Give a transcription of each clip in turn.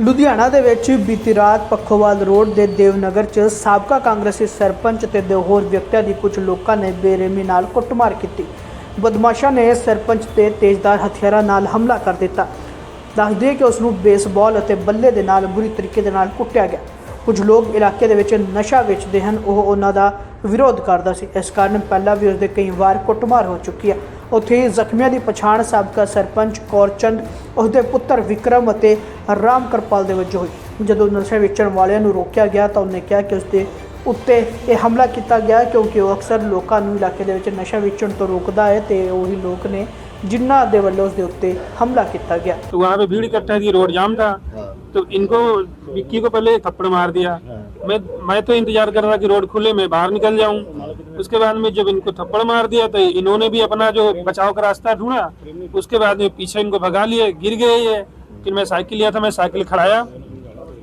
ਲੁਧਿਆਣਾ ਦੇ ਵਿੱਚ ਬੀਤੀ ਰਾਤ ਪੱਖੋਵਾਲ ਰੋਡ ਦੇ ਦੇਵਨਗਰ 'ਚ ਸਾਬਕਾ ਕਾਂਗਰਸੀ ਸਰਪੰਚ ਤੇ ਦੋ ਹੋਰ ਵਿਅਕਤੀਆਂ ਦੀ ਕੁਝ ਲੋਕਾਂ ਨੇ ਬੇਰਹਿਮੀ ਨਾਲ ਕੁੱਟਮਾਰ ਕੀਤੀ। ਬਦਮਾਸ਼ਾਂ ਨੇ ਸਰਪੰਚ ਤੇ ਤੇਜ਼ਦਾਰ ਹਥਿਆਰਾਂ ਨਾਲ ਹਮਲਾ ਕਰ ਦਿੱਤਾ। ਦੱਸਦੇ ਕਿ ਉਸ ਨੂੰ ਬੇਸਬਾਲ ਅਤੇ ਬੱਲੇ ਦੇ ਨਾਲ ਬੁਰੀ ਤਰੀਕੇ ਦੇ ਨਾਲ ਕੁੱਟਿਆ ਗਿਆ। ਕੁਝ ਲੋਕ ਇਲਾਕੇ ਦੇ ਵਿੱਚ ਨਸ਼ਾ ਵੇਚਦੇ ਹਨ। ਉਹ ਉਹਨਾਂ ਦਾ ਵਿਰੋਧ ਕਰਦਾ ਸੀ। ਇਸ ਕਾਰਨ ਪਹਿਲਾਂ ਵੀ ਉਸ ਦੇ ਕਈ ਵਾਰ ਕੁੱਟਮਾਰ ਹੋ ਚੁੱਕੀ ਹੈ ਉੱਥੇ ਹੀ ਜ਼ਖਮੀਆਂ ਦੀ ਪਛਾਣ ਸਾਬਕਾ ਸਰਪੰਚ ਕੌਰਚੰਦ ਉਸ ਦੇ ਪੁੱਤਰ ਵਿਕਰਮ ਅਤੇ ਰਾਮ ਕਰਪਾਲ ਦੇ ਵਜੋਂ ਹੋਈ ਜਦੋਂ ਨਸ਼ਾ ਵੇਚਣ ਵਾਲਿਆਂ ਨੂੰ ਰੋਕਿਆ ਗਿਆ ਤਾਂ ਉਹਨੇ ਕਿਹਾ ਕਿ ਉਸ ਦੇ ਉੱਤੇ ਇਹ ਹਮਲਾ ਕੀਤਾ ਗਿਆ ਕਿਉਂਕਿ ਉਹ ਅਕਸਰ ਲੋਕਾਂ ਨੂੰ ਇਲਾਕੇ ਦੇ ਵਿੱਚ ਨਸ਼ਾ ਵੇਚਣ ਤੋਂ ਰੋਕਦਾ ਹੈ ਤੇ ਉਹੀ ਲੋਕ ਨੇ ਜਿਨ੍ਹਾਂ ਦੇ ਵੱਲੋਂ ਉਸ ਦੇ ਉੱਤੇ ਹਮਲਾ ਕੀਤਾ ਗਿਆ तो वहाँ पे भीड़ इकट्ठा थी रोड जाम था तो इनको विक्की को पहले थप्पड़ मार दिया। मैं मैं तो इंतज़ार कर रहा कि रोड खुले मैं बाहर निकल जाऊँ। उसके बाद में जब इनको थप्पड़ मार दिया तो इन्होंने भी अपना जो बचाव का रास्ता ढूंढा। उसके बाद में पीछे इनको भगा लिए गिर गए ये। फिर मैं साइकिल लिया था मैं साइकिल खड़ाया।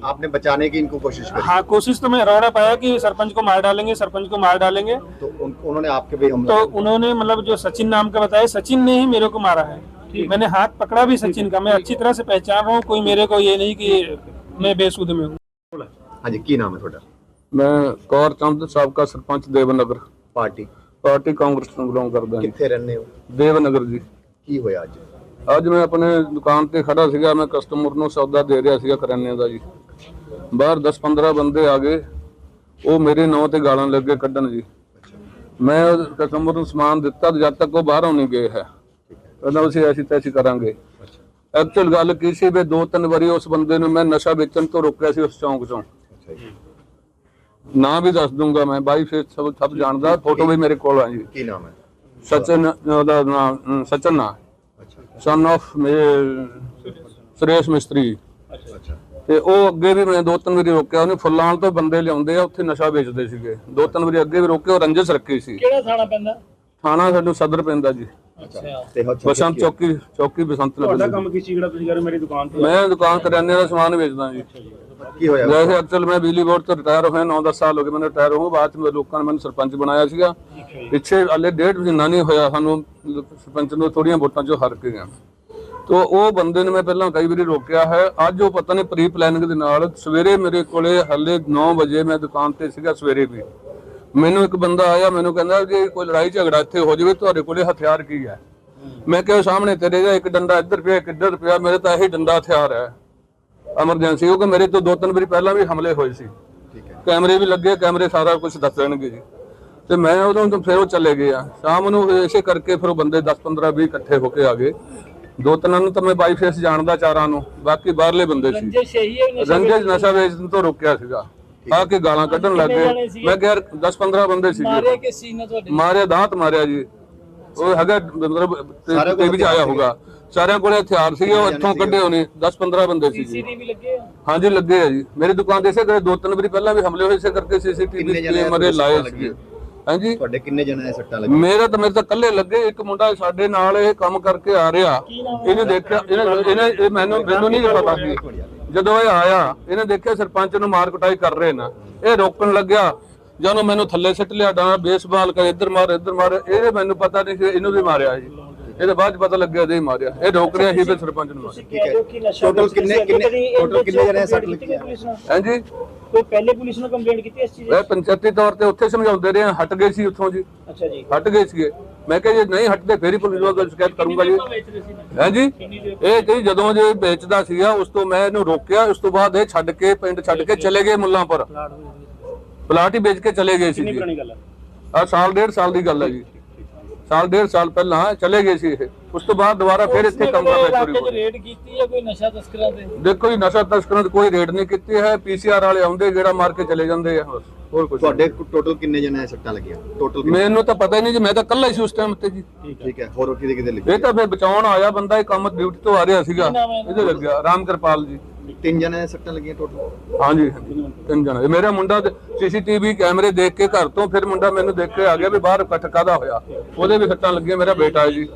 आपने बचाने की इनको कोशिश की हाँ कोशिश तो मैं रौड़ा पाया कि सरपंच को मार डालेंगे सरपंच को मार डालेंगे। तो उन, उन्होंने आपके भी तो उन्होंने मतलब जो सचिन नाम का बताया सचिन ने ही मेरे को मारा है। मैंने हाथ पकड़ा भी सचिन का मैं अच्छी तरह से पहचान रहा हूँ कोई मेरे को ये नहीं कि मैं बेसुध में हूँ हाँ जी की नाम है थोड़ा ਮੈਂ ਕੌਰ ਚੰਦ ਸਾਬਕਾ ਸਰਪੰਚ ਦੇਵਨਗਰ ਪਾਰਟੀ ਪਾਰਟੀ ਕਾਂਗਰਸ ਨੂੰ ਬਿਲੋਂਗ ਕਰਦਾ ਹਾਂ ਕਿੱਥੇ ਰਹਿੰਦੇ ਹੋ ਦੇਵਨਗਰ ਜੀ ਕੀ ਹੋਇਆ ਅੱਜ ਅੱਜ ਮੈਂ ਆਪਣੇ ਦੁਕਾਨ ਤੇ ਖੜਾ ਸੀਗਾ ਮੈਂ ਕਸਟਮਰ ਨੂੰ ਸੌਦਾ ਦੇ ਰਿਹਾ ਸੀਗਾ ਕਰਿਆਨੇ ਦਾ ਜੀ ਬਾਹਰ 10-15 ਬੰਦੇ ਆ ਗਏ ਉਹ ਮੇਰੇ ਨਾਂ ਤੇ ਗਾਲਾਂ ਲੱਗੇ ਕੱਢਣ ਜੀ ਮੈਂ ਕਸਟਮਰ ਨੂੰ ਸਮਾਨ ਦਿੱਤਾ ਤੇ ਜਦ ਤੱਕ ਉਹ ਬਾਹਰੋਂ ਨਹੀਂ ਗਏ ਹੈ ਕਹਿੰਦਾ ਅਸੀਂ ਐਸੀ ਤੈਸੀ ਕਰਾਂਗੇ। ਐਕਚੁਅਲ ਗੱਲ ਕੀ ਸੀ ਵੀ ਦੋ ਤਿੰਨ ਵਾਰੀ ਉਸ ਬੰਦੇ ਨੂੰ ਮੈਂ ਨਸ਼ਾ ਵੇਚਣ ਤੋਂ ਰੋਕਿਆ ਸੀ ਉਸ ਚੌਂਕ ਚੋਂ। ਨਾਂ ਵੀ ਦੱਸ ਦੂੰਗਾ ਮੈਂ ਬਾਈ ਫੇਸ ਸਭ ਸਭ ਜਾਣਦਾ ਫੋਟੋ ਵੀ ਮੇਰੇ ਕੋਲ ਆ ਜੀ। ਕੀ ਨਾਮ ਹੈ? ਸਚਨ ਉਹਦਾ ਨਾਮ ਸਚਨ ਨਾ। ਅੱਛਾ। ਸਨ ਆਫ ਸੁਰੇਸ਼ ਮਿਸਤਰੀ। ਅੱਛਾ। ਤੇ ਉਹ ਅੱਗੇ ਵੀ ਮੈਂ ਦੋ ਤਿੰਨ ਵਾਰੀ ਰੋਕਿਆ ਉਹਨੇ ਫੁੱਲਾਂ ਤੋਂ ਬੰਦੇ ਲਿਆਉਂਦੇ ਆ ਉੱਥੇ ਨਸ਼ਾ ਵੇਚਦੇ ਸੀਗੇ। ਦੋ ਤਿੰਨ ਵਾਰੀ ਅੱਗੇ ਵੀ ਰੋਕੇ ਉਹ ਰੰਜਸ ਰੱਖੀ ਸੀ। ਕਿਹੜਾ ਥਾਣਾ ਪੈਂਦਾ? ਥਾਣਾ ਸਾਨੂੰ ਸਦਰ ਪੈਂਦਾ ਜੀ। ਤੇ ਹੋ ਬਸੰਤ ਚੌਕੀ ਚੌਕੀ ਬਸੰਤ ਤੁਹਾਡਾ ਨਗਰ ਕੰਮ ਕੀ ਸੀ ਜਿਹੜਾ ਤੁਸੀਂ ਕਰ ਮੇਰੀ ਦੁਕਾਨ ਤੇ? ਮੈਂ ਦੁਕਾਨ ਕਰਿਆਨੇ ਦਾ ਸਮਾਨ ਵੇਚਦਾ ਜੀ। ਕੀ ਹੋਇਆ? ਵੈਸੇ ਐਕਚੁਅਲ ਮੈਂ ਬਿਜਲੀ ਬੋਰਡ ਤੋਂ ਰਿਟਾਇਰ ਹੋਇਆ 9-10 ਸਾਲ ਹੋ ਗਏ ਮੈਨੂੰ ਰਿਟਾਇਰ ਹੋਇਆ ਬਾਅਦ ਚ ਮੇਰੇ ਲੋਕਾਂ ਨੇ ਮੈਨੂੰ ਸਰਪੰਚ ਬਣਾਇਆ ਸੀਗਾ। ਪਿੱਛੇ ਹਲੇ ਡੇਢ ਮਹੀਨਾ ਨਹੀਂ ਹੋਇਆ ਸਾਨੂੰ ਸਰਪੰਚ ਨੂੰ ਥੋੜੀਆਂ ਵੋਟਾਂ ਚੋਂ ਹਾਰ ਕੇ ਗਿਆ ਤੋ ਉਹ ਬੰਦੇ ਨੂੰ ਮੈਂ ਪਹਿਲਾਂ ਕਈ ਵਾਰੀ ਰੋਕਿਆ ਹੈ। ਅੱਜ ਉਹ ਪਤਾ ਨਹੀਂ ਪ੍ਰੀ ਪਲੈਨਿੰਗ ਦੇ ਨਾਲ ਸਵੇਰੇ ਮੇਰੇ ਕੋਲੇ ਹਲੇ 9 ਵਜੇ ਮੈਂ ਦੁਕਾਨ ਤੇ ਸੀਗਾ ਸਵੇਰੇ ਵੀ। ਮੈਨੂੰ ਇੱਕ ਬੰਦਾ ਆਇਆ ਮੈਨੂੰ ਕਹਿੰਦਾ ਕਿ ਕੋਈ ਲੜਾਈ ਝਗੜਾ ਇੱਥੇ ਹੋ ਜਾਵੇ ਤੁਹਾਡੇ ਕੋਲੇ ਹਥਿਆਰ ਕੀ ਹੈ? ਮੈਂ ਕਿਹਾ ਸਾਹਮਣੇ ਤੇਰੇ ਦਾ ਇੱਕ ਡੰਡਾ ਇੱਧਰ ਪਿਆ ਇੱਕ ਇੱਧਰ ਪਿਆ ਮੇਰੇ ਤਾਂ ਇਹੀ ਡੰਡਾ ਹਥਿਆਰ ਹੈ। ਐਮਰਜੈਂਸੀ ਕਿਉਂਕਿ ਮੇਰੇ ਤੋਂ ਦੋ ਤਿੰਨ ਵਾਰੀ ਪਹਿਲਾਂ ਵੀ ਹਮਲੇ ਹੋਏ ਸੀ। ਠੀਕ ਹੈ। ਕੈਮਰੇ ਵੀ ਲੱਗੇ ਕੈਮਰੇ ਸਾਰਾ ਕੁਝ ਦੱਸ ਦੇਣਗੇ ਜੀ। ਤੇ ਮੈਂ ਉਦੋਂ ਤੋਂ ਫਿਰ ਉਹ ਚਲੇ ਗਏ ਆ ਸ਼ਾਮ ਨੂੰ ਇਸੇ ਕਰਕੇ ਫਿਰ ਉਹ ਬੰਦੇ 10 15 20 ਇਕੱਠੇ ਹੋ ਕੇ ਆ ਗਏ। ਦੋ ਤਿੰਨਾਂ ਨੂੰ ਤਾਂ ਮੈਂ ਬਾਈ ਫੇਸ ਜਾਣਦਾ ਚਾਰਾਂ ਨੂੰ ਬਾਕੀ ਬਾਹਰਲੇ ਬੰਦੇ ਸੀ। ਰੰਜੇ ਨਸ਼ਾ ਵੇਚਣ ਤੋਂ ਰੋਕਿਆ ਸੀਗਾ। ਆ ਕੇ ਗਾਲਾਂ ਕੱਢਣ ਲੱਗ ਗਏ। ਮੈਂ ਕਿਹਾ 10 15 ਬੰਦੇ ਸੀਗੇ। ਮਾਰੇ ਕਿ ਸੀਨਾ ਤੁਹਾਡੇ? ਮਾਰਿਆ ਦਾਤ ਮਾਰਿਆ ਜੀ। ਉਹ ਹੈਗਾ ਮਤਲਬ ਤੇ ਵਿੱਚ ਆਇਆ ਹੋਗਾ ਸਾਰਿਆਂ ਕੋਲੇ ਹਥਿਆਰ ਸੀਗੇ ਉਹ ਇੱਥੋਂ ਕੱਢੇ ਹੋਣੇ। 10 15 ਬੰਦੇ ਸੀ ਜੀ ਹਾਂਜੀ ਲੱਗੇ ਆ ਜੀ। ਮੇਰੀ ਦੁਕਾਨ ਦੇ ਇਸੇ ਕਰੇ ਦੋ ਤਿੰਨ ਵਾਰੀ ਪਹਿਲਾਂ ਵੀ ਹਮਲੇ ਹੋਏ ਇਸੇ ਕਰਕੇ ਸੀਸੀਟੀਵੀ ਕੈਮਰੇ ਲਾਏ ਲੱਗੀਆਂ? ਹਾਂਜੀ। ਤੁਹਾਡੇ ਕਿੰਨੇ ਜਣੇ ਦੇ ਸੱਟਾਂ ਲੱਗੀਆਂ? ਮੇਰਾ ਤਾਂ ਮੇਰੇ ਤਾਂ ਕੱਲੇ ਲੱਗੇ ਇੱਕ ਮੁੰਡਾ ਸਾਡੇ ਨਾਲ ਇਹ ਕੰਮ ਕਰਕੇ ਆ ਰਿਹਾ। ਇਹਨੇ ਦੇਖਿਆ ਇਹਨੇ ਇਹਨੇ ਇਹ ਮੈਨੂੰ ਮੈਨੂੰ ਨਹੀਂ ਪਤਾ ਸੀ। ਜਦੋਂ ਇਹ ਆਇਆ ਇਹਨੇ ਦੇਖਿਆ ਸਰਪੰਚ ਨੂੰ ਮਾਰ ਕੁਟਾਈ ਕਰ ਰਹੇ ਨਾ। ਇਹ ਰੋਕਣ ਲੱਗਿਆ। ਜਦੋਂ ਮੈਨੂੰ ਥੱਲੇ ਸਿੱਟ ਲਿਆ ਡਾਂ ਬੇਸਬਾਲ ਕਰ ਇੱਧਰ ਮਾਰ ਇੱਧਰ ਮਾਰ। ਇਹਨੇ ਮੈਨੂੰ ਪਤਾ ਨਹੀਂ ਸੀ ਇਹਨੂੰ ਵੀ ਮਾਰਿਆ ਜੀ। ਇਹਦੇ ਬਾਅਦ 'ਚ ਪਤਾ ਲੱਗਿਆ ਇਹਦੇ ਹੀ ਮਾਰਿਆ। ਇਹ ਰੋਕ ਰਿਹਾ ਸੀ ਫਿਰ ਸਰਪੰਚ ਨੂੰ ਮਾਰਿਆ। ਟੋਟਲ ਕਿੰਨੇ ਕਿੰਨੇ ਟੋਟਲ ਕਿੰਨੇ ਜਣੇ ਦੇ ਸੱਟ ਲੱਗੀਆਂ? ਹਾਂਜੀ। ਕੋਈ ਪਹਿਲੇ ਪੁਲਿਸ ਨੂੰ ਕੰਪਲੇਂਟ ਕੀਤੀ ਇਸ ਚੀਜ਼ ਇਹ ਪੰਚਾਇਤੀ ਤੌਰ ਤੇ ਉੱਥੇ ਸਮਝਾਉਂਦੇ ਰਹੇ ਹਟ ਗਏ ਸੀ ਉੱਥੋਂ ਜੀ। ਅੱਛਾ ਜੀ। ਹਟ ਗਏ ਸੀਗੇ। ਮੈਂ ਕਿਹਾ ਜੇ ਨਹੀਂ ਹਟਦੇ ਫੇਰ ਹੀ ਪੁਲਿਸ ਨੂੰ ਸ਼ਿਕਾਇਤ ਕਰੂੰਗਾ ਜੀ। ਹਾਂਜੀ ਇਹ ਤੇ ਜਦੋਂ ਜੇ ਵੇਚਦਾ ਸੀਗਾ ਉਸ ਤੋਂ ਮੈਂ ਇਹਨੂੰ ਰੋਕਿਆ ਉਸ ਤੋਂ ਬਾਅਦ ਇਹ ਛੱਡ ਕੇ ਪਿੰਡ ਛੱਡ ਕੇ ਚਲੇ ਗਏ ਮੁੱਲਾਂਪੁਰ ਪਲਾਟ ਹੀ ਵੇਚ ਕੇ ਚਲੇ ਗਏ ਸੀ ਜੀ। ਆ ਸਾਲ ਡੇਢ ਸਾਲ ਦੀ ਗੱਲ ਹੈ ਜੀ। ਸਾਲ ਡੇਢ ਸਾਲ ਪਹਿਲਾਂ ਚਲੇ ਗਏ ਸੀ ਇਹ। ਉਸ ਤੋਂ ਬਾਅਦ ਦੁਬਾਰਾ ਫਿਰ ਇੱਥੇ ਕੰਮ ਕਰਨਾ ਸ਼ੁਰੂ ਹੋ ਰੇਡ ਕੀਤੀ ਹੈ ਕੋਈ ਨਸ਼ਾ ਤਸਕਰਾਂ ਤੇ? ਦੇਖੋ ਜੀ ਨਸ਼ਾ ਤਸਕਰਾਂ ਦੀ ਕੋਈ ਰੇਡ ਨਹੀਂ ਕੀਤੀ ਹੈ। ਪੀਸੀਆਰ ਵਾਲੇ ਆਉਂਦੇ ਜਿਹੜਾ ਮਾਰ ਕੇ ਚਲੇ ਜਾਂਦੇ ਆ। ਹੋਰ ਕੁਝ ਤੁਹਾਡੇ ਟੋਟਲ ਕਿੰਨੇ ਜਣੇ ਸੱਟਾਂ ਲੱਗੀਆਂ? ਟੋਟਲ ਮੈਨੂੰ ਤਾਂ ਪਤਾ ਹੀ ਨਹੀਂ ਜੀ ਮੈਂ ਤਾਂ ਇਕੱਲਾ ਹੀ ਸੀ ਉਸ ਟਾਈਮ ਤੇ ਜੀ। ਠੀਕ ਹੈ। ਹੋਰ ਕਿਹਦੇ ਕਿਹਦੇ ਲੱਗੇ? ਇਹ ਤਾਂ ਫਿਰ ਬਚਾਉਣ ਆਇਆ ਬੰਦਾ ਇਹ ਕੰਮ ਡਿਊਟੀ ਤੋਂ ਆ ਰਿਹਾ ਸੀਗਾ। ਇਹਦੇ ਲੱਗਿਆ ਰਾਮ ਕਿਰਪਾਲ ਜੀ। ਤਿੰਨ ਜਣੇ ਸੱਟਾਂ ਲੱਗੀਆਂ ਟੋਟਲ ਹਾਂਜੀ ਹਾਂਜੀ ਤਿੰਨ ਜਣੇ। ਮੇਰਾ ਮੁੰਡਾ ਸੀਸੀਟੀਵੀ ਕੈਮਰੇ ਦੇਖ ਕੇ ਘਰ ਤੋਂ ਫਿਰ ਮੁੰਡਾ ਮੈਨੂੰ ਦੇਖ ਕੇ ਆ ਗਿਆ ਵੀ ਬਾਹਰ ਇਕੱਠ ਕਾਦਾ ਹੋਇਆ। ਉਹਦੇ ਵੀ ਸੱਟਾਂ ਲੱਗੀਆਂ, ਮੇਰਾ ਬੇਟਾ ਹੈ ਜੀ।